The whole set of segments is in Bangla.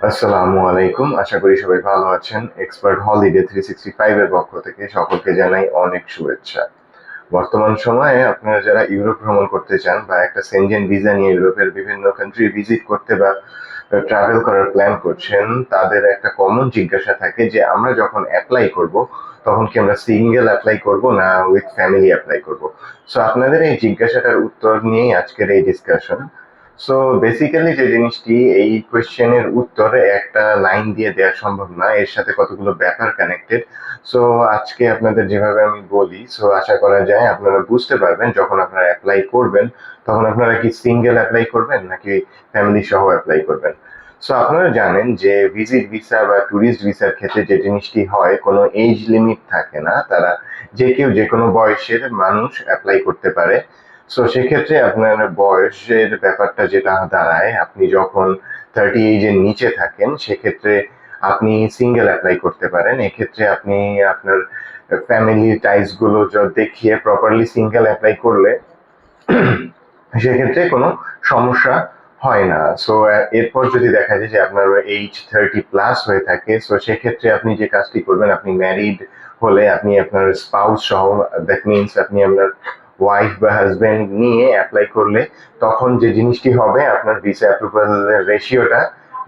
আসসালামু আলাইকুম। আশা করি সবাই ভালো আছেন। Expert holiday three sixty five এর পক্ষ থেকে সকলকে জানাই অনেক শুভেচ্ছা। বর্তমান সময়ে আপনারা যারা ইউরোপ ভ্রমণ করতে চান বা একটা সেনজেন ভিসা নিয়ে ইউরোপের বিভিন্ন কান্ট্রি ভিজিট করতে বা ট্রাভেল করার প্ল্যান করছেন, তাদের একটা কমন জিজ্ঞাসা থাকে যে, আমরা যখন অ্যাপ্লাই করব, তখন কি আমরা সিঙ্গেল অ্যাপ্লাই করব না উইথ ফ্যামিলি অ্যাপ্লাই করব? সো আপনাদের এই জিজ্ঞাসাটার উত্তর নিয়েই আজকের এই ডিসকাশন সো বেসিক্যালি যে জিনিসটি, এই কোয়েশ্চেনের উত্তরে একটা লাইন দিয়ে দেওয়া সম্ভব না। এর সাথে কতগুলো ব্যাপার কানেক্টেড সো আজকে আপনাদের যেভাবে আমি বলি সো আশা করা যায় আপনারা বুঝতে পারবেন, যখন আপনারা অ্যাপ্লাই করবেন, তখন আপনারা কি সিঙ্গেল অ্যাপ্লাই করবেন, নাকি ফ্যামিলি সহ অ্যাপ্লাই করবেন? সো আপনারা জানেন যে ভিজিট ভিসা বা ট্যুরিস্ট ভিসার ক্ষেত্রে যে জিনিসটি হয়, কোনো এজ লিমিট থাকে না। তারা যে কেউ যে কোনো বয়সের মানুষ অ্যাপ্লাই করতে পারে। সো সেক্ষেত্রে আপনার বয়সের ব্যাপারটা যেটা দাঁড়ায়, আপনি যখন থার্টি এইজের নিচে থাকেন, সেক্ষেত্রে আপনি সিঙ্গেল অ্যাপ্লাই করতে পারেন। এক্ষেত্রে আপনি আপনার ফ্যামিলি টাইজগুলো দেখিয়ে প্রপারলি সিঙ্গেল অ্যাপ্লাই করলে সেক্ষেত্রে কোনো সমস্যা হয় না। সো এরপর যদি দেখা যায় যে আপনার এইজ থার্টি প্লাস হয়ে থাকে সো সেক্ষেত্রে আপনি যে কাজটি করবেন, আপনি ম্যারিড হলে আপনি আপনার স্পাউস সহ দ্যাট মিনস আপনি আপনার ওয়াইফ বা হাজব্যান্ড নিয়ে অ্যাপ্লাই করলে তখন যে জিনিসটি হবে, আপনার ভিসা অ্যাপ্রুভাল রেশিওটা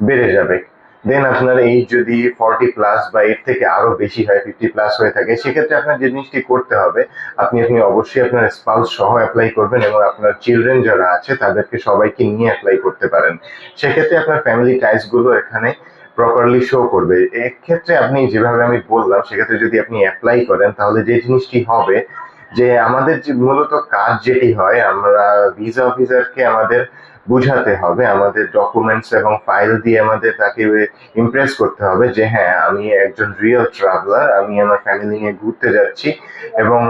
বেড়ে যাবে। দেন আপনার এই যদি ফর্টি প্লাস বা এর থেকে আরও বেশি হয় ফিফটি প্লাস হয়ে থাকে, সেক্ষেত্রে আপনার যে জিনিসটি করতে হবে, আপনি আপনি অবশ্যই আপনার স্পাউস সহ অ্যাপ্লাই করবেন এবং আপনার চিলড্রেন যারা আছে, তাদেরকে সবাইকে নিয়ে অ্যাপ্লাই করতে পারেন। সেক্ষেত্রে আপনার ফ্যামিলি টাইসগুলো এখানে প্রপারলি শো করবে। এক্ষেত্রে আপনি যেভাবে আমি বললাম, সেক্ষেত্রে যদি আপনি অ্যাপ্লাই করেন, তাহলে যে জিনিসটি হবে যে আমাদের যে মূলত কাজ যেটি হয়, আমরা ভিসা অফিসারকে আমাদের বুঝাতে হবে, আমাদের ডকুমেন্টস এবং ফাইল দিয়ে আমাদের তাকে ইমপ্রেস করতে হবে যে হ্যাঁ আমি একজন রিয়েল ট্রাভেলার আমি আমার ফ্যামিলি নিয়ে ঘুরতে যাচ্ছি এবং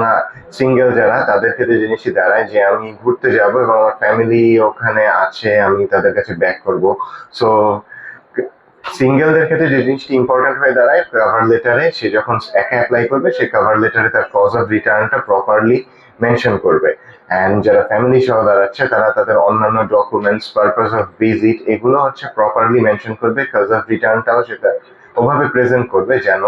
সিঙ্গেল যারা, তাদের ক্ষেত্রে জিনিসটি দাঁড়ায় যে আমি ঘুরতে যাব এবং আমার ফ্যামিলি ওখানে আছে, আমি তাদের কাছে ব্যাক করব। সো সিঙ্গেলদের ক্ষেত্রে যে জিনিসটি ইম্পর্টেন্ট হয়ে দাঁড়ায় কভার লেটারে সে যখন একা অ্যাপ্লাই করবে, সে কভার লেটারে তার কজ অফ রিটার্নটা প্রপারলি মেনশন করবে। অ্যান্ড যারা ফ্যামিলি সহ দাঁড়াচ্ছে, তারা তাদের অন্যান্য ডকুমেন্টস পারপাস অফ ভিজিট এগুলো হচ্ছে প্রপারলি মেনশন করবে কজ অফ রিটার্নটাও সেটা ওভাবে প্রেজেন্ট করবে যেন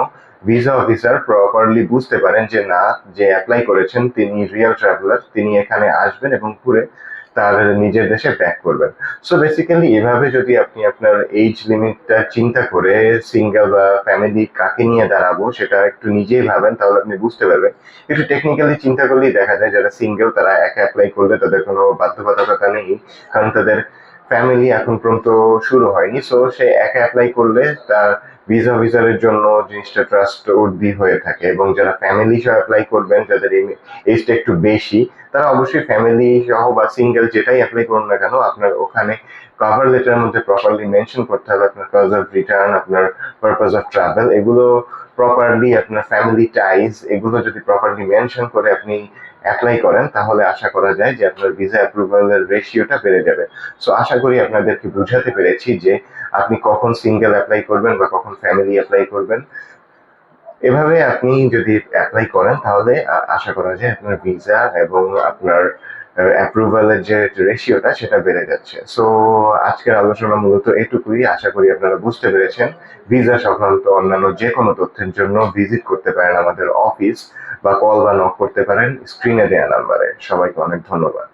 ভিসা অফিসার প্রপারলি বুঝতে পারেন যে না, যে অ্যাপ্লাই করেছেন, তিনি রিয়েল ট্রাভেলার তিনি এখানে আসবেন এবং ঘুরে তার নিজের দেশে ব্যাক করবেন। সো বেসিক্যালি এভাবে যদি আপনি আপনার এইজ লিমিটটা চিন্তা করে সিঙ্গেল বা ফ্যামিলি কাকে নিয়ে দাঁড়াবো সেটা একটু নিজেই ভাবেন, তাহলে আপনি বুঝতে পারবেন। একটু টেকনিক্যালি চিন্তা করলেই দেখা যায় যারা সিঙ্গেল তারা একা অ্যাপ্লাই করলে তাদের কোনো বাধ্যবাধকতা নেই, কারণ তাদের ফ্যামিলি এখন পর্যন্ত শুরু হয়নি। সো সে একা অ্যাপ্লাই করলে তার ভিসা অফিসারের জন্য জিনিসটা ট্রাস্ট উর্দি হয়ে থাকে এবং যারা ফ্যামিলি সহ অ্যাপ্লাই করবেন, যাদের এজটা একটু বেশি, তারা অবশ্যই ফ্যামিলি সহ বা সিঙ্গেল যেটাই অ্যাপ্লাই করুন না কেন, আপনার ওখানে কভার লেটারের মধ্যে প্রপারলি মেনশন করতে হবে, আপনার কজ অফ রিটার্ন আপনার পারপাস অফ ট্রাভেল এগুলো প্রপারলি আপনার ফ্যামিলি টাইজ এগুলো যদি প্রপারলি মেনশন করে আপনি অ্যাপ্লাই করেন, তাহলে আশা করা যায় যে আপনার ভিসা অ্যাপ্রুভালের রেশিওটা বেড়ে যাবে। সো আশা করি আপনাদেরকে বুঝাতে পেরেছি যে আপনি কখন সিঙ্গেল অ্যাপ্লাই করবেন বা কখন ফ্যামিলি অ্যাপ্লাই করবেন। এভাবে আপনি যদি অ্যাপ্লাই করেন, তাহলে আশা করা যায় আপনার ভিসা এবং আপনার অ্যাপ্রুভালের যে রেশিওটা সেটা বেড়ে যাচ্ছে। সো আজকের আলোচনা মূলত এটুকুই। আশা করি আপনারা বুঝতে পেরেছেন। ভিসা সংক্রান্ত অন্যান্য যে কোনো তথ্যের জন্য ভিজিট করতে পারেন আমাদের অফিস বা কল বা নক করতে পারেন স্ক্রিনে দেওয়া নাম্বারে সবাইকে অনেক ধন্যবাদ।